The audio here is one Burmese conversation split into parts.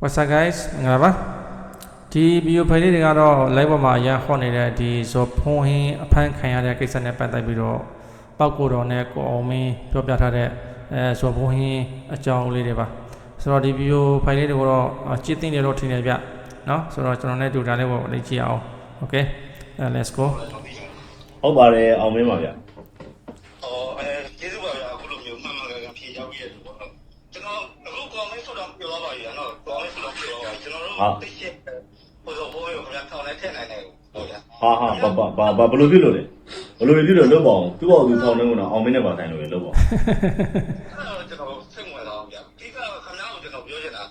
What's up guys ငါပါဒီဗီဒီယိုဖိုင်လေးတွေကတော့ live ပေါ်မှာအရင်ဟောနေတဲ့ဒီဇော်ဖုံးဟင်းအဖမ်းခံရတဲ့ကိစ္စနဲ့ပတ်သက်ပြီးတော့ပောက်ကိုတော်နဲ့ကိုအောင်မင်းပြောပြထားတဲ့အဲဇော်ဖုံးဟင်းအကြောင်းလေးတွေပါဆိုတော့ဒီဗီဒီယိုဖိုင်လေးတွေကိုတော့ကြည့်သိနေတော့ထင်တယ်ဗျเนาะဆိုတော့ကျွန်တော်လည်းတူတာလေးကိုလေ့ကြည့်အောင် okay uh, let's go ဟုတ်ပါတယ်အောင်မင်းပါဗျ ပါကျွန်တော်တို့သိရှိဟိုဆိုဘိုးရောခင်ဗျာထောင်းလိုက်ထည့်နိုင်တယ်ဟုတ်လားဟာဟာဘာဘာဘာဘယ်လိုဖြစ်လို့လဲဘယ်လိုဖြစ်လို့လွတ်ပါအောင်သူ့ဘောသူထောင်းနေကတော့အောင်မင်းနဲ့ပါဆိုင်လို့ရလွတ်ပါအောင်အဲ့တော့ကျွန်တော်စိတ်ဝင်စားအောင်ဗျာဒီကခင်ဗျားကိုကျွန်တော်ပြောချင်တာ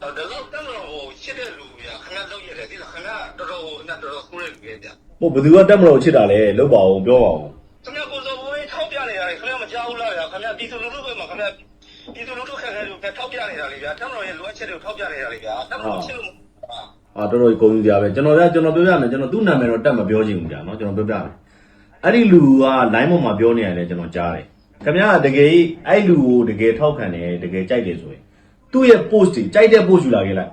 တော့ဒီလောက်တက်လို့ဟိုရှစ်တဲ့လူဗျာခင်ဗျားလောက်ရတယ်ဒီကခင်ဗျားတော်တော်ဟိုနဲ့တော်တော်ကိုးရပြီဗျာဟိုဘယ်သူကတက်မလို့ချစ်တာလဲလွတ်ပါအောင်ပြောပါအောင် ပြည်သူလူထုခက်ခဲလို့ထောက်ပြနေတာလေဗျာတမတော်ရဲ့လိုအပ်ချက်တွေကိုထောက်ပြနေတာလေဗျာတမတော်ချစ်လို့ဟာတော်တော်ကုန်ကြပါပဲကျွန်တော်ကကျွန်တော်ပြောပြမယ်ကျွန်တော်သူ့နာမည်တော့တက်မပြောချင်ဘူးကြာနော်ကျွန်တော်ပြောပြမယ်အဲ့ဒီလူက line ပေါ်မှာပြောနေရတယ်ကျွန်တော်ကြားတယ်ခင်ဗျားကတကယ်အဲ့လူကိုတကယ်ထောက်ခံတယ်တကယ်ကြိုက်တယ်ဆိုရင်သူ့ရဲ့ post တွေကြိုက်တဲ့ post ယူလာခဲ့လိုက်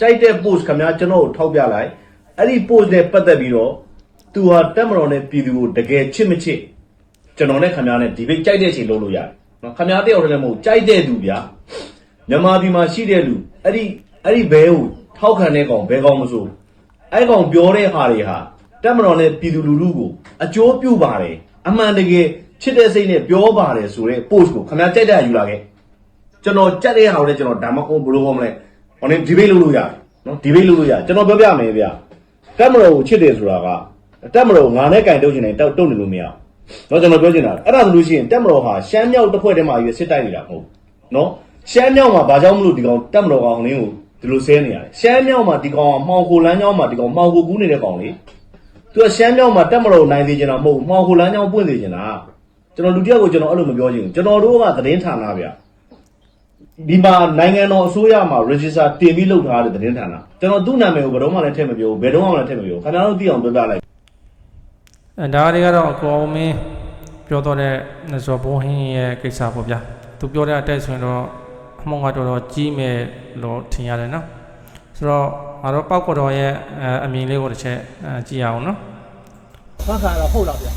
ကြိုက်တဲ့ post ခင်ဗျားကျွန်တော်ကိုထောက်ပြလိုက်အဲ့ဒီ post နဲ့ပတ်သက်ပြီးတော့သူဟာတက်မတော်နဲ့ပြည်သူကိုတကယ်ချစ်မချစ်ကျွန်တော်နဲ့ခင်ဗျားနဲ့ဒီပိတ်ကြိုက်တဲ့အချိန်လုပ်လို့ရတယ်နော် ခင်ဗျားတယောက်တည်းလည်းမဟုတ်ကြိုက်တဲ့သူဗျာမြန်မာပြည်မှာရှိတဲ့လူအဲ့ဒီအဲ့ဒီဘဲကိုထောက်ခံတဲ့ကောင်ဘဲကောင်မဆိုအဲ့ကောင်ပြောတဲ့ဟာတွေဟာတက်မတော်နဲ့ပြည်သူလူထုကိုအကျိုးပြုပါတယ်အမှန်တကယ်ချစ်တဲ့စိတ်နဲ့ပြောပါတယ်ဆိုတဲ့ post ကိုခင်ဗျားကြိုက်တဲ့ယူလာခဲ့ကျွန်တော်ကြက်တဲ့ဟာကိုလည်းကျွန်တော်ဒါမှမဟုတ်ဘယ်လိုဟောမလဲဟိုနေဒီဘေးလုပ်လို့ရတယ်နော်ဒီဘေးလုပ်လို့ရကျွန်တော်ပြောပြမယ်ဗျတက်မတော်ကိုချစ်တယ်ဆိုတာကတက်မတော်ကိုငါနဲ့ကင်တုတ်ချင်တယ်တောက်တုတ်နေလို့မရဘူး နော်ကျွန်တော်ပြောချင်တာအဲ့ဒါဆိုလို့ရှိရင်တက်မတော်ဟာရှမ်းမြောက်တစ်ဖွဲ့တည်းမှာရွေးစစ်တိုက်နေတာမဟုတ်ဘူးနော်ရှမ်းမြောက်မှာဘာကြောင့်မလို့ဒီကောင်တက်မတော်ကောင်လင်းကိုဒီလိုဆဲနေရတယ်ရှမ်းမြောက်မှာဒီကောင်ကမှောင်ခိုလမ်းကြောင်းမှာဒီကောင်မှောင်ခိုကူးနေတဲ့ကောင်လေသူကရှမ်းမြောက်မှာတက်မတော်ကိုနိုင်သေးချင်တာမဟုတ်ဘူးမှောင်ခိုလမ်းကြောင်းပွင့်သေးချင်တာကျွန်တော်လူတစ်ယောက်ကိုကျွန်တော်အဲ့လိုမပြောချင်ဘူးကျွန်တော်တို့ကသတင်းဌာနဗျဒီမှာနိုင်ငံတော်အစိုးရမှာ register တင်ပြီးလုပ်ထားတဲ့သတင်းဌာနကျွန်တော်သူ့နာမည်ကိုဘယ်တော့မှလည်းထည့်မပြောဘူးဘယ်တော့မှလည်းထည့်မပြောဘူးခင်ဗျားတို့သိအောင်ပြောပြလိုက် အဲဒါတွေကတော့ကိုအောင်မင်းပြောတော့တဲ့ဇော်ဘုံဟင်းရဲ့ကိစ္စပေါ့ဗျာသူပြောတဲ့အတက်ဆိုရင်တော့အမောင်ကတော်တော်ကြီးမယ်လို့ထင်ရတယ်နော်ဆိုတော့ငါတို့ပောက်ကော်တော်ရဲ့အဲအမြင်လေးကိုတစ်ချက်အဲကြည့်ရအောင်နော်ဖန်ခံရတာဟုတ်လားဗျာ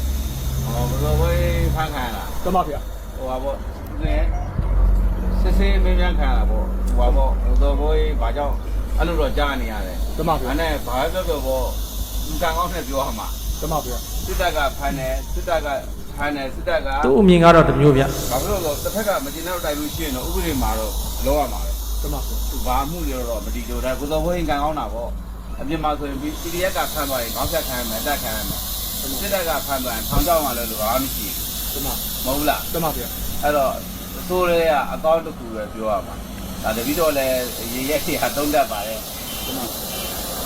ဟောဘယ်လိုပဲဖန်ခံရတာတမဗျာဟိုပါပေါ့ဒီစစ်စစ်မင်းများခံရတာပေါ့ဟိုပါပေါ့ဟိုတော့ဘိုးဘာကြောင့်အဲ့လိုတော့ကြားနေရတယ်တမဗျာအဲ့နဲ့ဘာပြောပြောပေါ့လူကံကောင်းနဲ့ပြောရမှာ တမဗျာစစ်တပ်ကဖမ်းတယ်စစ်တပ်ကဖမ်းတယ်စစ်တပ်ကသူ့အမြင်ကတော့တစ်မျိုးဗျဘာဖြစ်လို့လဲတစ်ဖက်ကမတင်တော့တိုက်လို့ရှိရင်တော့ဥပဒေမှာတော့လောရမှာပဲတမဗျာသူဘာမှုတွေတော့မတည်လို့ဒါကိုတော့ဘိုးကံကောင်းတာပေါ့အပြင်မှာဆိုရင် PDF ကဖမ်းသွားရင်ခေါင်းဆက်ခံရမယ်တက်ခံရမယ်စစ်တပ်ကဖမ်းသွားရင်ထောင်ချောက်မှလည်းလိုအားမရှိတမဘူးမဟုတ်လားတမဗျာအဲ့တော့အစိုးရကအကောင့်တစ်ခုပဲပြောရမှာဒါတပီတော့လည်းရေရက်ရတုံးတတ်ပါတယ်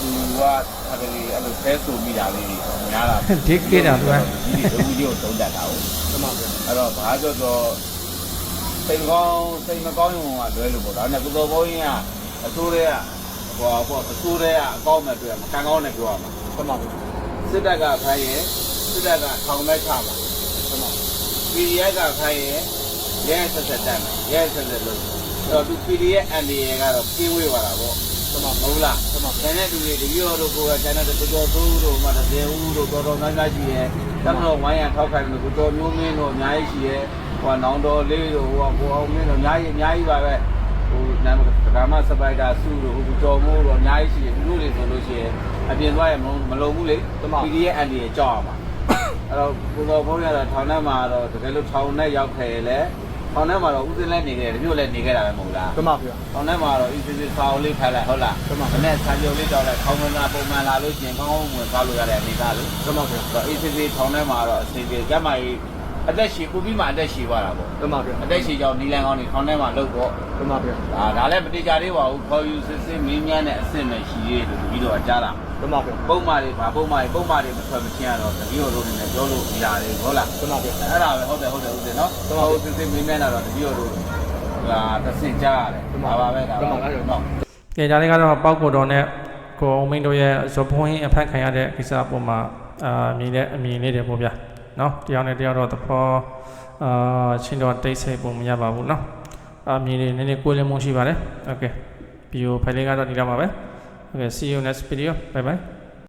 သူကဒါကလေးအဲ့လိုဖဲဆိုမိတာလေးတွေများတာဒီကိတာသူကဒီလိုကြီးကိုတုံးတတ်တာဟုတ်တမဗျာအဲ့တော့ဘာကြောတော့စိတ်ကောင်းစိတ်မကောင်းရုံကလွဲလို့ပေါ့ဒါနဲ့ကုသိုလ်ဘုန်းကြီးကအစိုးရကဟိုဟိုအစိုးရကအကောင့်မဲ့တွေ့ရမှာကံကောင်းနဲ့ပြောရမှာတမဗျာစစ်တပ်ကဖိုင်းရင်စစ်တပ်ကထောင်မဲ့ချမှာတမ PDF ကခိုင်းရင်ရဲဆက်ဆက်တက်မယ်ရဲဆက်ဆက်လို့အဲ့တော့သူ PDF အန်ဒီရဲကတော့ပြေးဝေးသွားတာပေါ့ တမဟုတ်လားတမကျန်တဲ့လူတွေတပြောတို့ကိုကကျန်တဲ့တော်တော်သူတို့မှတစ်သေးဦးတို့တော်တော်များများရှိရဲတမတော်ဝိုင်းရထောက်ခိုင်းလို့ကိုတော်မျိုးမင်းတို့အများကြီးရှိရဲဟိုနောင်တော်လေးတို့ဟိုကိုအောင်မင်းတို့အများကြီးအများကြီးပါပဲဟိုနာမကမစပိုက်တာစုတို့ဟိုတော်မိုးတို့အများကြီးရှိရဲသူတို့တွေဆိုလို့ရှိရင်အပြင်သွားရမလုံးဘူးလေ PDF အန်ဒီရဲကြောက်အောင်ပါအဲ့တော့ကိုတော်ဘုန်းရတာထောင်ထဲမှာတော့တကယ်လို့ထောင်ထဲရောက်ခဲ့လေ ထောင်ထဲမှာတော့ဦးစင်းလည်းနေခဲ့တယ်မြို့လည်းနေခဲ့တာပဲမဟုတ်လားတမဗျာထောင်ထဲမှာတော့အီစီစီစာအုပ်လေးဖတ်လိုက်ဟုတ်လားမှန်ပါမနေ့ဆာပြုံလေးတောက်လိုက်ခေါင်းမနာပုံမှန်လာလို့ရှိရင်ကောင်းကောင်းဝင်သွားလို့ရတဲ့အနေသားလို့တမဗျာတော့အီစီစီထောင်ထဲမှာတော့အစီအပြေကျမကြီးအသက်ရှည်ပူပြီးမှအသက်ရှည်သွားတာပေါ့တမဗျာအသက်ရှည်ကြောင့်နီလန်ကောင်းနေထောင်ထဲမှာလုတ်ပေါ့တမဗျာဒါဒါလည်းမတိကြသေးပါဘူးခေါ်ယူစစ်စစ်မင်းများနဲ့အဆင့်နဲ့ရှိသေးတယ်ပြီးတော့ကြားတာ တမဗျာ ပုံမှန်တွေဗာပုံမှန်တွေပုံမှန်တွေမထွက်မချင်းရတော့တတိယတို့နေနဲ့ပြောလို့မရတယ်ဟုတ်လား တမဗျာ အဲ့ဒါပဲဟုတ်တယ်ဟုတ်တယ်ဟုတ်တယ်နော်ဟုတ်စစ်စစ်မင်းမဲလာတော့တတိယတို့ဟာတစ်စင်ကြားရတယ်ဒါပါပဲဒါပါပဲနော် ကဲဒါလေးကတော့ပောက်ကိုတော်နဲ့ကိုအောင်မင်းတို့ရဲ့ဇော်ဘုံဟင်းအဖမ်းခံရတဲ့ကိစ္စအပေါ်မှာအာမြင်တဲ့အမြင်လေးတွေပေါ့ဗျာနော်တရားနဲ့တရားတော့သဘောအာချင်းတော့တိတ်ဆိတ်ပုံမရပါဘူးနော်အမြင်လေးနည်းနည်းကိုယ်လင်းမှုရှိပါတယ်โอเค ဗီဒီယိုဖိုင်လေးကတော့ဒီလောက်ပါပဲ Okay see you next video. Bye bye